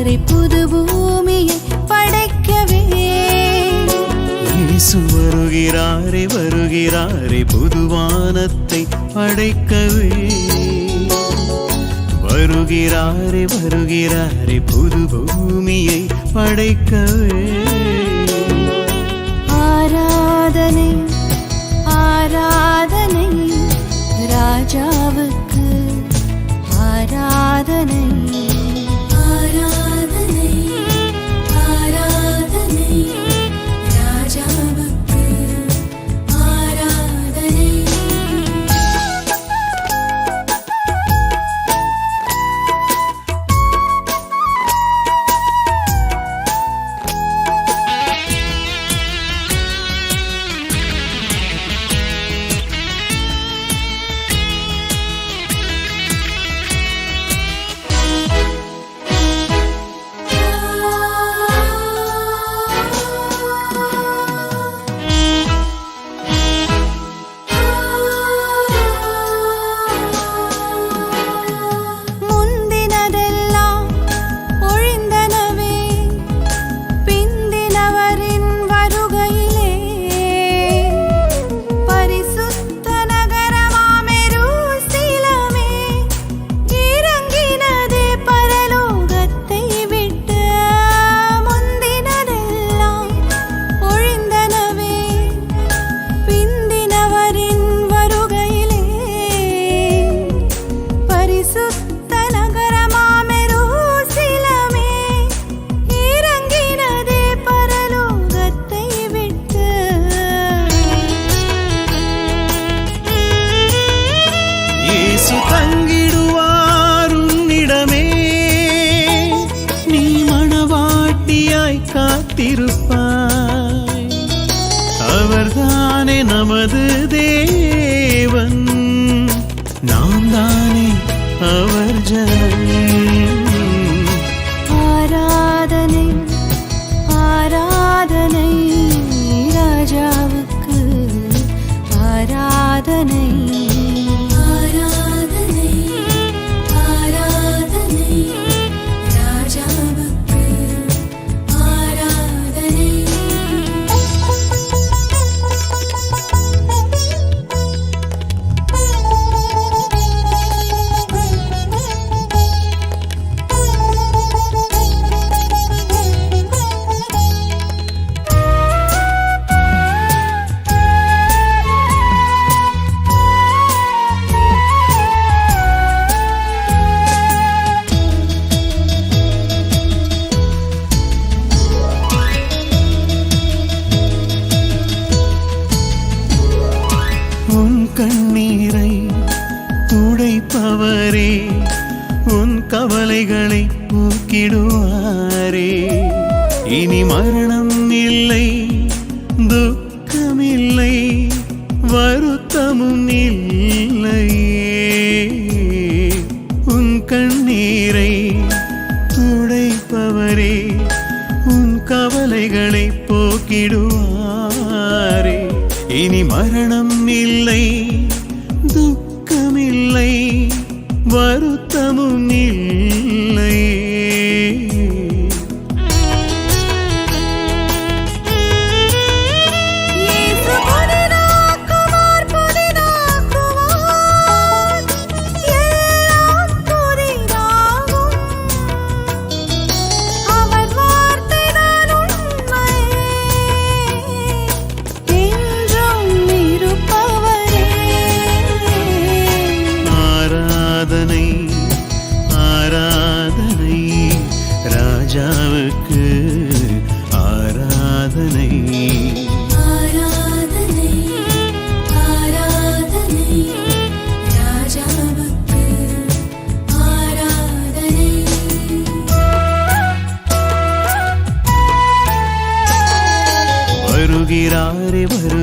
வருகிறாரே புது பூமியை படைக்கவே. இயேசு வருகிறாரே வருகிறாரே புதுவானத்தை படைக்கவே. வருகிறாரே வருகிறாரே புது பூமியை படைக்கவே. ஆராதனை ஆராதனை ராஜாவுக்கு ஆராதனை. காத்திருப்பாய் அவர்தானே நமது தேவன். நாம் தானே அவர் ஜன. கவலைகளை போக்கிடுவாரே இனி மரணம் இல்லை துக்கமில்லை வருத்தமும் இல்லையே. உன் கண்ணீரை துடைப்பவரே உன் கவலைகளை போக்கிடுவாரே. இனி மரணம் இல்லை துக்கமில்லை வருத்தமும் இல்லை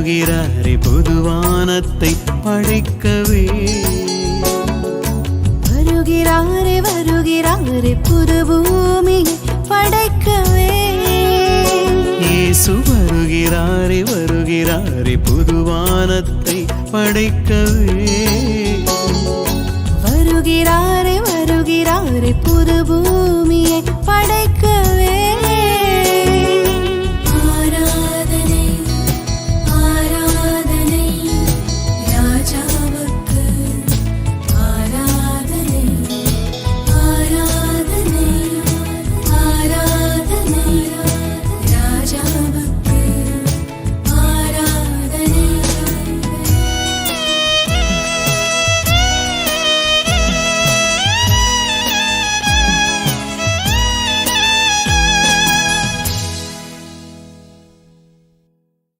வருகிறாரே வருகிறாரே பொதுவானத்தை படைக்கவே. வருகிறாரே வருகிறாரே புது பூமியை படைக்கவே. இயேசு வருகிறாரே வருகிறாரே புதுவானத்தை படைக்கவே. வருகிறாரே